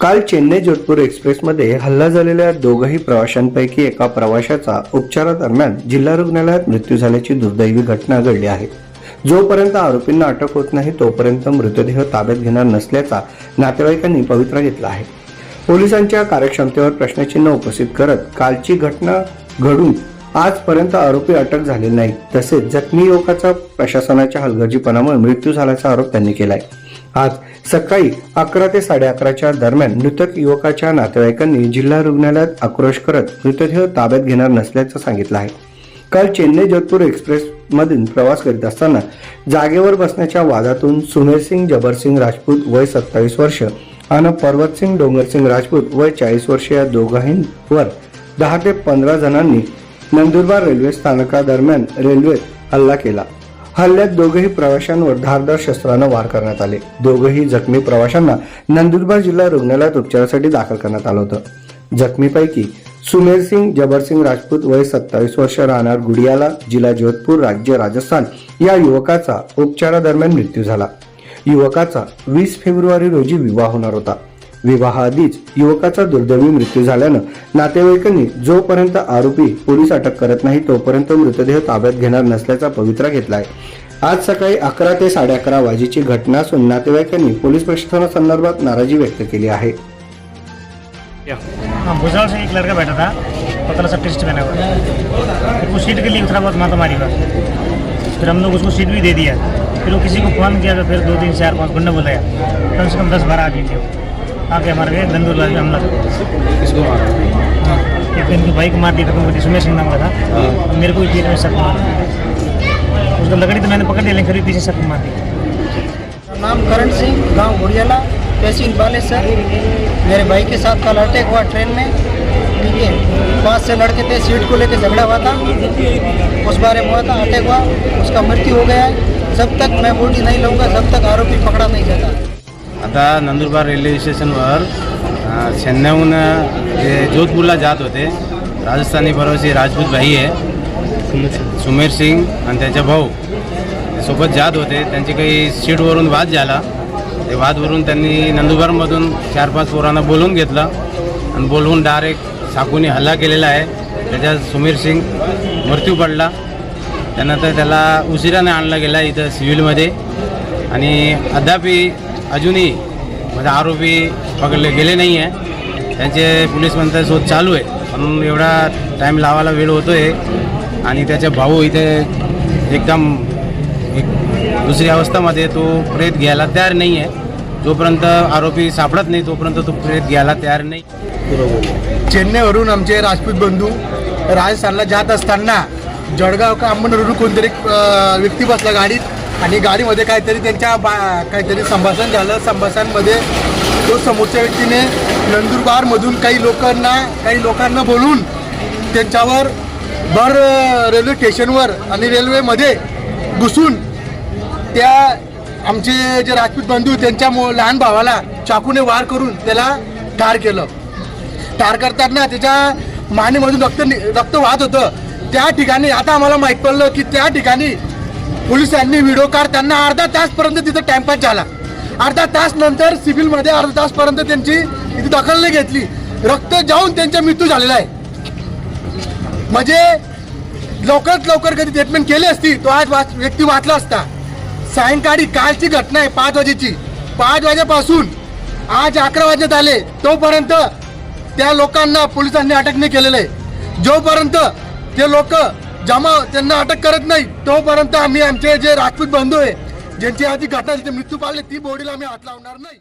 काल चेन्नई जोधपूर एक्सप्रेसमध्ये हल्ला झालेल्या दोघही प्रवाशांपैकी एका प्रवाशाचा उपचारादरम्यान जिल्हा रुग्णालयात मृत्यू झाल्याची दुर्दैवी घटना घडली आहे. जोपर्यंत आरोपींना अटक होत नाही तोपर्यंत मृतदेह ताब्यात घेणार नसल्याचा नातेवाईकांनी पवित्रा घेतला आहे. पोलिसांच्या कार्यक्षमतेवर प्रश्नचिन्ह उपस्थित करत कालची घटना घडून आजपर्यंत आरोपी अटक झाले नाही तसेच जखमी युवकाचा प्रशासनाच्या हलगर्जीपणामुळे मृत्यू झाल्याचा आरोप त्यांनी केला आहे आज सकाळी अकरा ते साडे अकराच्या दरम्यान मृतक युवकाच्या नातेवाईकांनी जिल्हा रुग्णालयात आक्रोश करत मृतदेह ताब्यात घेणार नसल्याचं सांगितलं आहे. काल चेन्नई जोधपूर एक्सप्रेस मधून प्रवास करीत असताना जागेवर बसण्याच्या वादातून सुमेरसिंग जबरसिंग राजपूत वय सत्तावीस वर्ष आणि पर्वतसिंग डोंगरसिंग राजपूत वय चाळीस वर्ष या दोघांवर दहा ते पंधरा जणांनी नंदुरबार रेल्वे स्थानकादरम्यान रेल्वेत हल्ला केला. हल्ल्यात दोघंही प्रवाशांवर धारदार शस्त्रानं वार करण्यात आले. दोघंही जखमी प्रवाशांना नंदुरबार जिल्हा रुग्णालयात उपचारासाठी दाखल करण्यात आलं होतं. जखमीपैकी सुमेर सिंग जबरसिंग राजपूत वय सत्तावीस वर्ष राहणार गुडियाला जिल्हा जोधपूर राज्य राजस्थान या युवकाचा उपचारादरम्यान मृत्यू झाला. युवकाचा वीस फेब्रुवारी रोजी विवाह होणार होता. विवाहाआधीच युवकाचा दुर्दैवी मृत्यू झाल्यानं नातेवाईकांनी जोपर्यंत आरोपी पोलीस अटक करत नाही तोपर्यंत मृतदेह ताब्यात घेणार नसल्याचा पवित्रा घेतलाय. आज सकाळी अकरा ते साडे अकरा वाजेची घटना असून नातेवाईकांनी पोलीस प्रशासनासंदर्भात नाराजी व्यक्त केली आहे. भुजाल से एक लड़का बैठा था पतला सा टेस्ट बना हुआ। उसको सीट के लिए थोड़ा बहुत माता मारी हुआ। फिर हम लोग उसको सीट भी दे दिया। फिर वो किसी को फोन किया तो फिर दो तीन चार पाँच गुंडा बुलाया कम से कम दस बारह आदमी थे आके हमारे गए नंदूरबार में हमला। किसको मारा? हाँ एक इनकी भाई को मार दिया था मुझे सुमेश सिंह नाम का था। और मेरे को भी तीर में शक मार उसका लकड़ी तो मैंने पकड़ लिया लेकिन फिर भी पीछे शक मार दिया नाम करण सिंह गाँव घुड़ियाला तहसील बालेसर। मेरे भाई के साथ कल अटैक हुआ ट्रेन में। ठीक है पाँच से लड़के थे सीट को लेकर झगड़ा हुआ था। उस बारे में हुआ था अटैक हुआ। उसका मृत्यु हो गया है। जब तक मैं बॉडी नहीं लूँगा जब तक आरोपी पकड़ा नहीं जाता। आता नंदुरबार रेल्वे स्टेशनवर चेन्नईहून जे जोधपूरला जात होते राजस्थानी प्रवासी राजपूत भाई आहे सुमेर सिंग. आणि त्याचा भाऊ सोबत जात होते. त्यांची काही सीटवरून वाद झाला. ते वादवरून त्यांनी नंदुरबारमधून चार पाच पोरांना बोलवून घेतलं आणि बोलवून डायरेक्ट साकूने हल्ला केलेला आहे. त्याच्यात सुमीर सिंग मृत्यू पडला. त्यानंतर त्याला उशिराने आणला गेला इथं सिव्हिलमध्ये. आणि अद्यापी अजूनही म्हणजे आरोपी पकडले गेले नाही आहे. त्यांचे पोलीस म्हणतात शोध चालू आहे. म्हणून एवढा टाईम लावायला वेळ होतो आहे आणि त्याचे भाऊ इथे एकदम एक दुसरी अवस्थामध्ये तो प्रेत घ्यायला तयार नाही आहे. जोपर्यंत आरोपी सापडत नाही तोपर्यंत तो प्रेत घ्यायला तयार नाही. चेन्नईवरून आमचे राजपूत बंधू राजस्थानला जात असताना जळगाव का अंबरवरून कोणतरी व्यक्ती बसला गाडीत. आणि गाडीमध्ये काहीतरी त्यांच्या बा काहीतरी संभाषण झालं. संभाषणमध्ये तो समोरच्या व्यक्तीने नंदुरबारमधून काही लोकांना काही लोकांना बोलून त्यांच्यावर भर रेल्वे स्टेशनवर आणि रेल्वेमध्ये घुसून त्या आमचे जे राजपूत बंधू त्यांच्या मो लहान भावाला चाकूने वार करून त्याला ठार केलं. ठार करताना त्याच्या मानेमधून रक्त नि- रक्त वाहत होतं. त्या ठिकाणी आता आम्हाला माहीत पडलं की त्या ठिकाणी पोलिसांनी व्हिडिओ काढताना अर्धा तासपर्यंत तिथं टाइमपास झाला. अर्धा तास नंतर सिव्हिलमध्ये अर्धा तासपर्यंत त्यांची इथे दखल नाही घेतली. रक्त जाऊन त्यांचा मृत्यू झालेला आहे. म्हणजे लवकरात लवकर कधी ट्रीटमेंट केली असती तो आज वाच व्यक्ती वाचला असता. सायंकाळी कालची घटना आहे पाच वाजेची. पाच वाजेपासून आज अकरा वाजण्यात आले. तोपर्यंत त्या लोकांना पोलिसांनी अटक नाही केलेलं आहे. जोपर्यंत ते लोक जमा त्यांना अटक करत नाही. तोपर्यंत आम्ही आमचे जे राजपूत बंधू आहे ज्यांची आधी घटना मृत्यू पाळले ती बॉडीला आम्ही हात लावणार नाही.